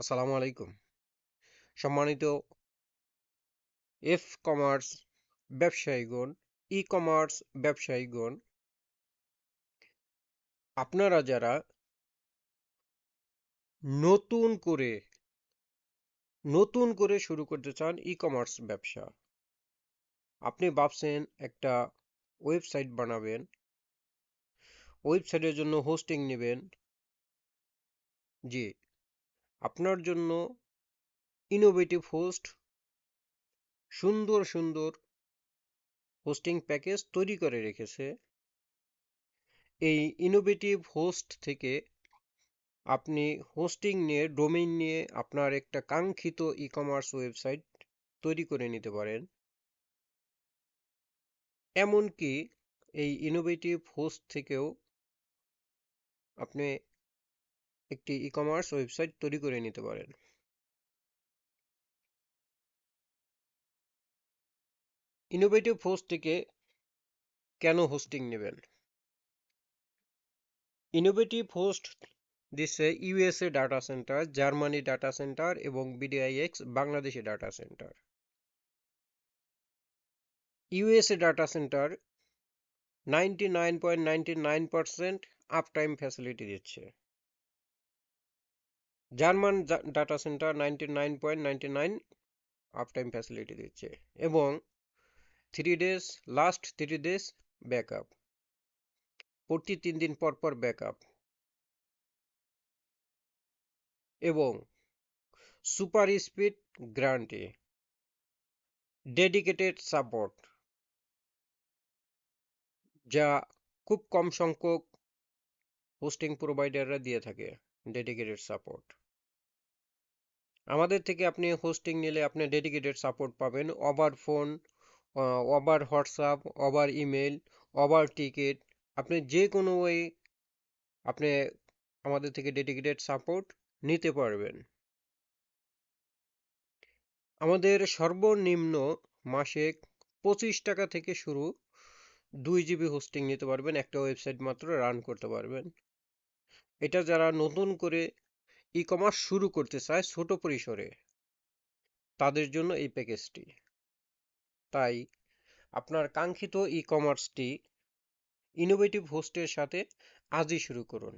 আসসালামু আলাইকুম। সম্মানিত এফ কমার্স ব্যবসায়ীগণ ই কমার্স ব্যবসায়ীগণ, আপনারা যারা নতুন করে নতুন করে শুরু করতে চান ই কমার্স ব্যবসা, আপনি ভাবছেন একটা ওয়েবসাইট বানাবেন, ওয়েবসাইটের জন্য হোস্টিং নেবেন, জি আপনার জন্য ইনোভেটিভ হোস্ট সুন্দর সুন্দর হোস্টিং প্যাকেজ তৈরি করে রেখেছে। এই ইনোভেটিভ হোস্ট থেকে আপনি হোস্টিং নিয়ে ডোমেইন নিয়ে আপনার একটা কাঙ্ক্ষিত ই কমার্স ওয়েবসাইট তৈরি করে নিতে পারেন। এমনকি এই ইনোভেটিভ হোস্ট থেকেও আপনি একটি ই কমার্স ওয়েবসাইট তৈরি করে নিতে পারেন। ইনোভেটিভ হোস্ট থেকে কেন হোস্টিং নেবেন? ইনোভেটিভ হোস্ট দিচ্ছে USA data center Germany data center এবং BDIX Bangladeshi data center USA data center ninety nine point ninety nine percent uptime facility দিচ্ছে। German data center ninety nine point nine facility দিচ্ছে এবং three days last three days backup প্রতি তিন দিন পর পর backup এবং super speed guarantee dedicated support যা খুব কম সংখ্যক হোস্টিং প্রোভাইডাররা দিয়ে থাকে ডেডিকেটেড সাপোর্ট আমাদের থেকে আপনি হোস্টিং নিলে আপনি ডেডিকেটেড সাপোর্ট পাবেন। Over phone over WhatsApp over email over ticket আপনি যে কোনো ওয়ে আপনি আমাদের থেকে ডেডিকেটেড সাপোর্ট নিতে পারবেন। আমাদের সর্বনিম্ন মাসে পঁচিশ টাকা থেকে শুরু দুই জিবি হোস্টিং নিতে পারবেন। একটা ওয়েবসাইট মাত্র রান করতে পারবেন। এটা যারা নতুন করে ই কমার্স শুরু করতে চায় ছোট পরিসরে। তাদের জন্য এই প্যাকেজটি তাই আপনার কাঙ্ক্ষিত ই কমার্সটি ইনোভেটিভ হোস্টের সাথে আজই শুরু করুন।